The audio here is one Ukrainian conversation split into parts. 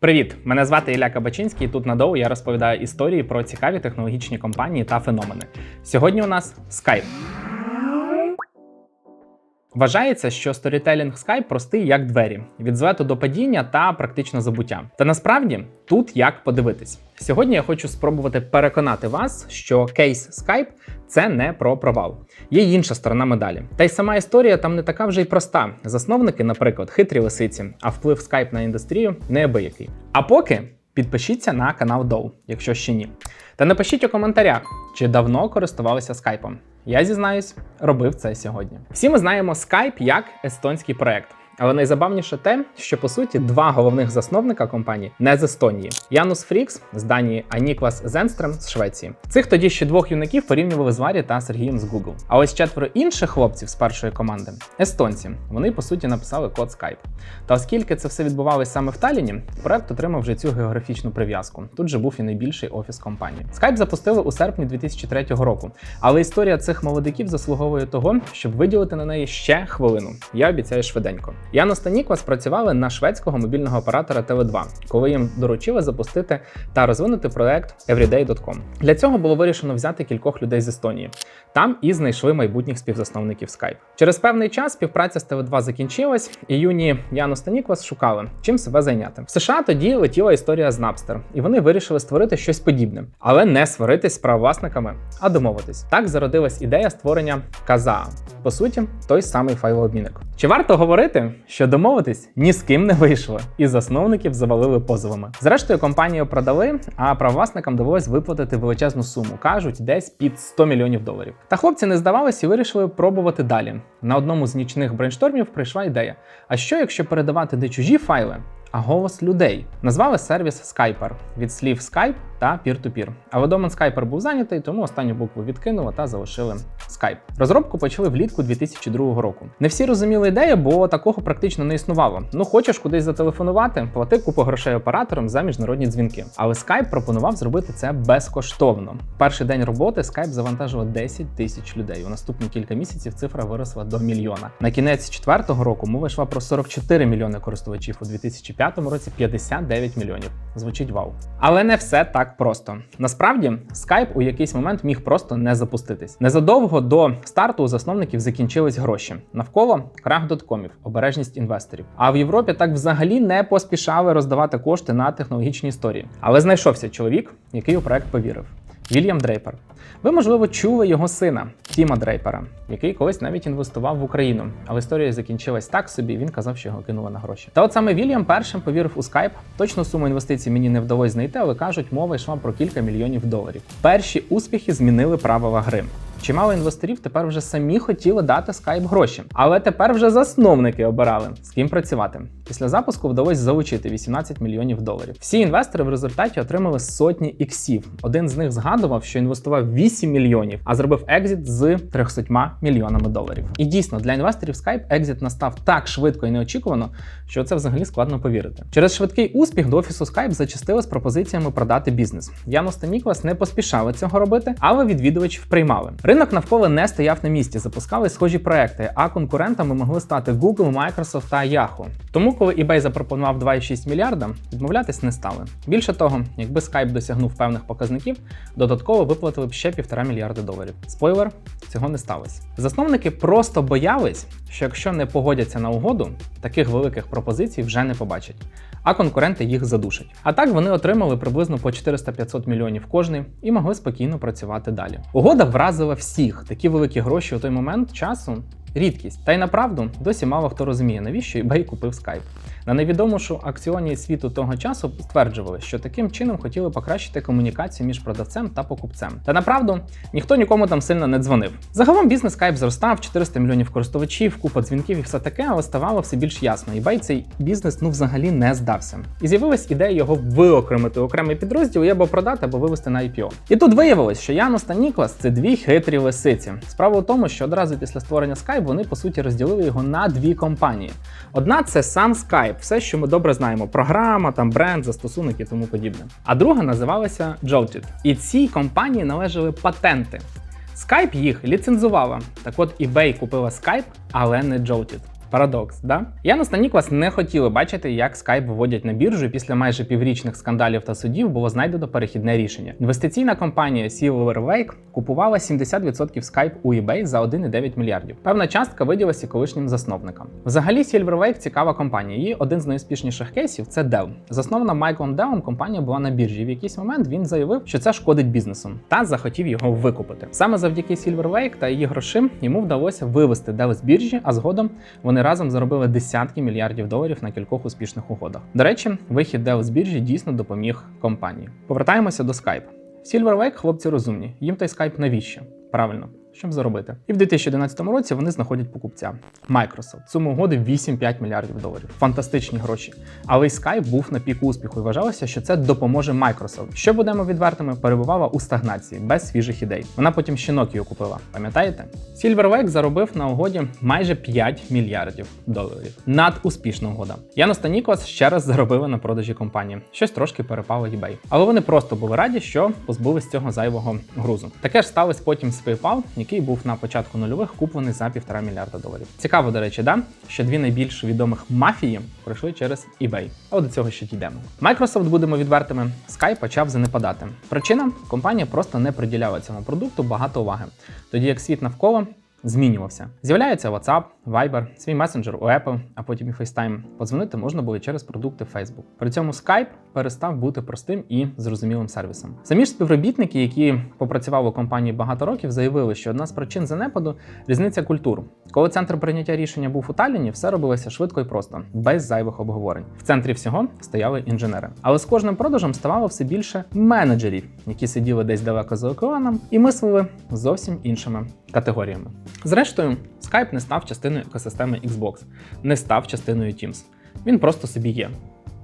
Привіт! Мене звати Ілля Кабачинський. і Тут на Доу я розповідаю історії про цікаві технологічні компанії та феномени. Сьогодні у нас Skype. Вважається, що сторітелінг Skype простий як двері, від злету до падіння та практично забуття. Та насправді тут як подивитись. Сьогодні я хочу спробувати переконати вас, що кейс Skype це не про провал. Є інша сторона медалі. Та й сама історія там не така вже й проста. Засновники, наприклад, хитрі лисиці, а вплив Skype на індустрію неабиякий. А поки підпишіться на канал Доу, якщо ще ні. Та напишіть у коментарях, чи давно користувалися скайпом. Я зізнаюсь, робив це сьогодні. Всі ми знаємо Skype як естонський проект. Але найзабавніше те, що по суті два головних засновника компанії не з Естонії: Янус Фрікс з Данії, а Ніклас Зенстрем з Швеції. Цих тоді ще двох юнаків порівнювали з Варі та Сергієм з Google. А ось четверо інших хлопців з першої команди естонці. Вони по суті написали код Skype. Та оскільки це все відбувалося саме в Таліні, проект отримав вже цю географічну прив'язку. Тут же був і найбільший офіс компанії. Skype запустили у серпні 2003 року. Але історія цих молодиків заслуговує того, щоб виділити на неї ще хвилину. Я обіцяю швиденько. Янус та Ніквас працювали на шведського мобільного оператора TV2, коли їм доручили запустити та розвинути проект Everyday.com. Для цього було вирішено взяти кількох людей з Естонії. Там і знайшли майбутніх співзасновників Skype. Через певний час співпраця з TV2 закінчилась, і юні Янус та Ніквас шукали, чим себе зайняти. В США тоді летіла історія з Napster, і вони вирішили створити щось подібне, але не сваритись з правовласниками, а домовитись. Так зародилась ідея створення Казаа. По суті, той самий файлообмінник. Чи варто говорити, що домовитись ні з ким не вийшло, і засновників завалили позовами? Зрештою, компанію продали, а правовласникам довелось виплатити величезну суму, кажуть, десь під 100 мільйонів доларів. Та хлопці не здавалися і вирішили пробувати далі. На одному з нічних брейнштормів прийшла ідея: а що, якщо передавати не чужі файли? А голос людей назвали сервіс Skyper від слів Skype та peer-to-peer. Але домен Skyper був зайнятий, тому останню букву відкинули та залишили Skype. Розробку почали влітку 2002 року. Не всі розуміли ідею, бо такого практично не існувало. Ну хочеш кудись зателефонувати, плати купу грошей операторам за міжнародні дзвінки. Але Skype пропонував зробити це безкоштовно. Перший день роботи Skype завантажило 10 тисяч людей. У наступні кілька місяців цифра виросла до мільйона. На кінець четвертого року мова йшла про 44 мільйони користувачів у 2005 році 59 мільйонів. Звучить вау. Але не все так просто. Насправді, Skype у якийсь момент міг просто не запуститись. Незадовго до старту у засновників закінчились гроші. Навколо крах доткомів, обережність інвесторів. А в Європі так взагалі не поспішали роздавати кошти на технологічні історії. Але знайшовся чоловік, який у проект повірив. Вільям Дрейпер. Ви, можливо, чули його сина Тіма Дрейпера, який колись навіть інвестував в Україну, але історія закінчилась так собі. Він казав, що його кинули на гроші. Та от саме Вільям першим повірив у скайп. Точну суму інвестицій мені не вдалося знайти, але кажуть, мова йшла про кілька мільйонів доларів. Перші успіхи змінили правила гри. Чимало інвесторів тепер вже самі хотіли дати Skype гроші, але тепер вже засновники обирали з ким працювати. Після запуску вдалося залучити 18 мільйонів доларів. Всі інвестори в результаті отримали сотні іксів. Один з них згадував, що інвестував 8 мільйонів, а зробив екзит з 300 мільйонами доларів. І дійсно для інвесторів Skype екзит настав так швидко і неочікувано, що це взагалі складно повірити. Через швидкий успіх до офісу Skype зачастили з пропозиціями продати бізнес. Янус та Ніклас не поспішали цього робити, але відвідувачів приймали. Ринок навколо не стояв на місці, запускали схожі проекти, а конкурентами могли стати Google, Microsoft та Yahoo. Тому, коли eBay запропонував 2,6 мільярда, відмовлятись не стали. Більше того, якби Skype досягнув певних показників, додатково виплатили б ще півтора мільярда доларів. Спойлер, цього не сталося. Засновники просто боялись, що якщо не погодяться на угоду, таких великих пропозицій вже не побачать. А конкуренти їх задушать. А так вони отримали приблизно по 400-500 мільйонів кожний і могли спокійно працювати далі. Угода вразила всіх. Такі великі гроші у той момент часу рідкість. Та й направду досі мало хто розуміє, навіщо eBay купив Skype. На найвідомішу акціоні світу того часу стверджували, що таким чином хотіли покращити комунікацію між продавцем та покупцем. Та направду ніхто нікому там сильно не дзвонив. Загалом бізнес Skype зростав 400 мільйонів користувачів, купа дзвінків і все таке, але ставало все більш ясно. eBay цей бізнес ну взагалі не здався. І з'явилась ідея його виокремити окремий підрозділ і або продати, або вивести на IPO. І тут виявилось, що Янус та Ніклас це дві хитрі лисиці. Справа у тому, що одразу після створення Skype вони по суті розділили його на дві компанії. Одна це сам Skype, все, що ми добре знаємо: програма, там бренд, застосунок і тому подібне. А друга називалася Jolted. І цій компанії належали патенти. Skype їх ліцензувала. Так от eBay купила Skype, але не Jolted. Парадокс, да? Янус та Ніклас не хотіли бачити, як Skype виводять на біржу. і Після майже піврічних скандалів та судів було знайдено перехідне рішення. Інвестиційна компанія Silverlake купувала 70% Skype у eBay за 1,9 мільярдів. Певна частка виділася колишнім засновникам. Взагалі, Silverlake цікава компанія. Її один з найуспішніших кейсів це Dell. Заснована Майклом Делом, компанія була на біржі. В якийсь момент він заявив, що це шкодить бізнесу, та захотів його викупити. Саме завдяки Silverlake та її грошим йому вдалося вивести Dell з біржі, а згодом вони разом заробили десятки мільярдів доларів на кількох успішних угодах. До речі, вихід Dell з біржі дійсно допоміг компанії. Повертаємося до Skype. Silverlake хлопці розумні. Їм той Skype навіщо? Правильно. Щоб заробити, і в 2011 році вони знаходять покупця Microsoft. Сума угоди 8-5 мільярдів доларів. Фантастичні гроші. Але й Skype був на піку успіху і вважалося, що це допоможе Microsoft. Що будемо відвертими, перебувала у стагнації без свіжих ідей. Вона потім ще Nokia купила. Пам'ятаєте? Silverlake заробив на угоді майже 5 мільярдів доларів. Надуспішна угода. Янус та ще раз заробили на продажі компанії. Щось трошки перепало eBay. Але вони просто були раді, що позбулись цього зайвого грузу. Таке ж сталося потім з PayPal, який був на початку нульових куплений за півтора мільярда доларів. Цікаво, до речі, да? що дві найбільш відомих мафії пройшли через eBay. Але до цього ще дійдемо. Microsoft, будемо відвертими, Skype почав занепадати. Причина компанія просто не приділяла цьому продукту багато уваги, тоді як світ навколо. Змінювався. З'являється WhatsApp, Viber, свій месенджер у Apple, а потім і FaceTime. Подзвонити можна було через продукти Facebook. При цьому Skype перестав бути простим і зрозумілим сервісом. Самі ж співробітники, які попрацювали у компанії багато років, заявили, що одна з причин занепаду різниця культур. Коли центр прийняття рішення був у Талліні, все робилося швидко і просто, без зайвих обговорень. В центрі всього стояли інженери. Але з кожним продажем ставало все більше менеджерів, які сиділи десь далеко за океаном і мислили зовсім іншими категоріями. Зрештою, Skype не став частиною екосистеми Xbox, не став частиною Teams. Він просто собі є.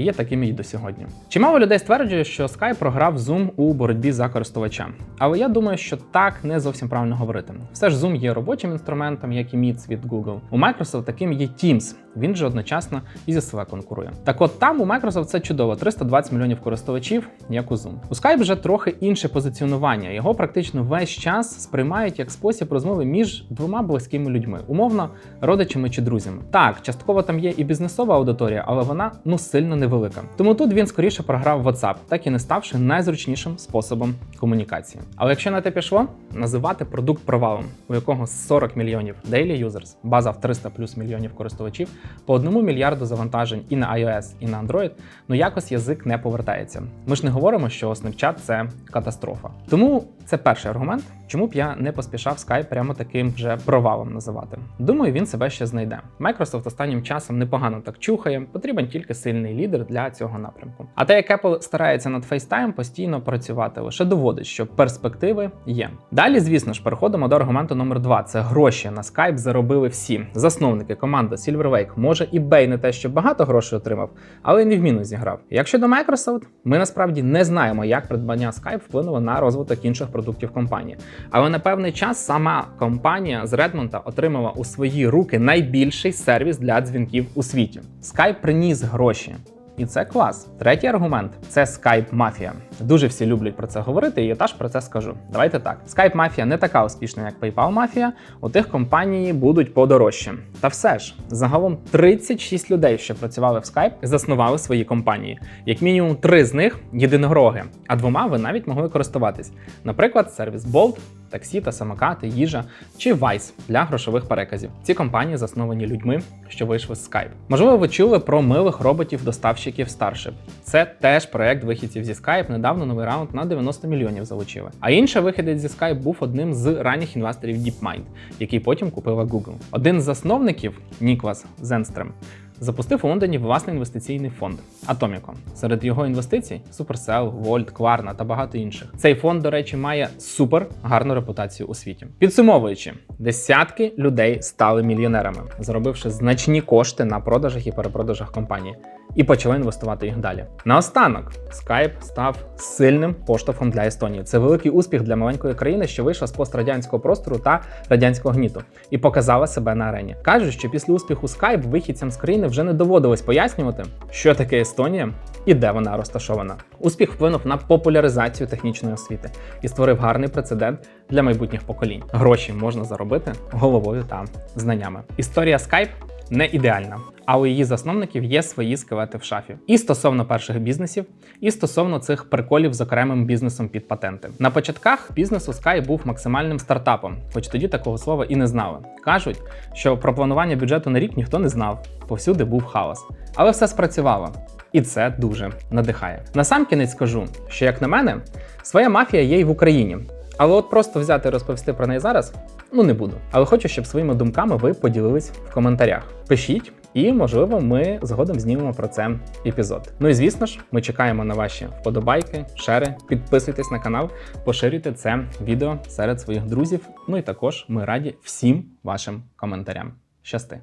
І є такими і до сьогодні. Чимало людей стверджує, що Skype програв Zoom у боротьбі за користувача. Але я думаю, що так не зовсім правильно говорити. Все ж Zoom є робочим інструментом, як і Meets від Google. У Microsoft таким є Teams. Він же одночасно і зі себе конкурує. Так от там у Microsoft це чудово: 320 мільйонів користувачів, як у Zoom. У Skype вже трохи інше позиціонування. Його практично весь час сприймають як спосіб розмови між двома близькими людьми, умовно, родичами чи друзями. Так, частково там є і бізнесова аудиторія, але вона ну сильно невелика. Тому тут він скоріше програв WhatsApp, так і не ставши найзручнішим способом комунікації. Але якщо на те пішло, називати продукт провалом, у якого 40 мільйонів daily users, база в 300 плюс мільйонів користувачів, по одному мільярду завантажень і на iOS, і на Android, ну якось язик не повертається. Ми ж не говоримо, що Snapchat – це катастрофа. Тому це перший аргумент, чому б я не поспішав Skype прямо таким вже провалом називати. Думаю, він себе ще знайде. Microsoft останнім часом непогано так чухає, потрібен тільки сильний лідер для цього напрямку. А те, як Apple старається над FaceTime постійно працювати, лише доводить, що перспективи є. Далі, звісно ж, переходимо до аргументу номер два: це гроші на Skype заробили всі. Засновники команда Silverlake. Може, eBay не те, що багато грошей отримав, але й не в зіграв. Якщо до Microsoft, ми насправді не знаємо, як придбання Skype вплинуло на розвиток інших продуктів компанії. Але на певний час сама компанія з Редмонта отримала у свої руки найбільший сервіс для дзвінків у світі. Skype приніс гроші. І це клас. Третій аргумент це Skype мафія. Дуже всі люблять про це говорити, і я теж про це скажу. Давайте так. Skype мафія не така успішна, як PayPal мафія. У тих компанії будуть подорожче. Та все ж, загалом 36 людей, що працювали в Skype, заснували свої компанії. Як мінімум, три з них єдинороги, а двома ви навіть могли користуватись. Наприклад, сервіс Bolt, таксі та самокати, їжа чи Vice для грошових переказів. Ці компанії засновані людьми, що вийшли з Skype. Можливо, ви чули про милих роботів-доставщиків Starship. Це теж проект вихідців зі Skype. Недавно новий раунд на 90 мільйонів залучили. А інший вихідець зі Skype був одним з ранніх інвесторів DeepMind, який потім купила Google. Один з засновників Ніквас Зенстрем запустив у Лондоні власний інвестиційний фонд Atomico. Серед його інвестицій Supercell, Volt, Klarna та багато інших. Цей фонд, до речі, має супер гарну репутацію у світі. Підсумовуючи, десятки людей стали мільйонерами, заробивши значні кошти на продажах і перепродажах компанії, і почали інвестувати їх далі. Наостанок, Skype став сильним поштовхом для Естонії. Це великий успіх для маленької країни, що вийшла з пострадянського простору та радянського гніту і показала себе на арені. Кажуть, що після успіху Skype вихідцям з країни вже не доводилось пояснювати, що таке Естонія і де вона розташована. Успіх вплинув на популяризацію технічної освіти і створив гарний прецедент для майбутніх поколінь. Гроші можна заробити головою та знаннями. Історія Skype не ідеальна, а у її засновників є свої скелети в шафі. І стосовно перших бізнесів, і стосовно цих приколів з окремим бізнесом під патенти. На початках бізнесу Sky був максимальним стартапом, хоч тоді такого слова і не знали. Кажуть, що про планування бюджету на рік ніхто не знав, повсюди був хаос. Але все спрацювало. І це дуже надихає. Насамкінець скажу, що як на мене, своя мафія є і в Україні. Але от просто взяти і розповісти про неї зараз ну не буду. Але хочу, щоб своїми думками ви поділились в коментарях. Пишіть, і можливо, ми згодом знімемо про це епізод. Ну і звісно ж, ми чекаємо на ваші вподобайки, шери. Підписуйтесь на канал, поширюйте це відео серед своїх друзів. Ну і також ми раді всім вашим коментарям. Щасти!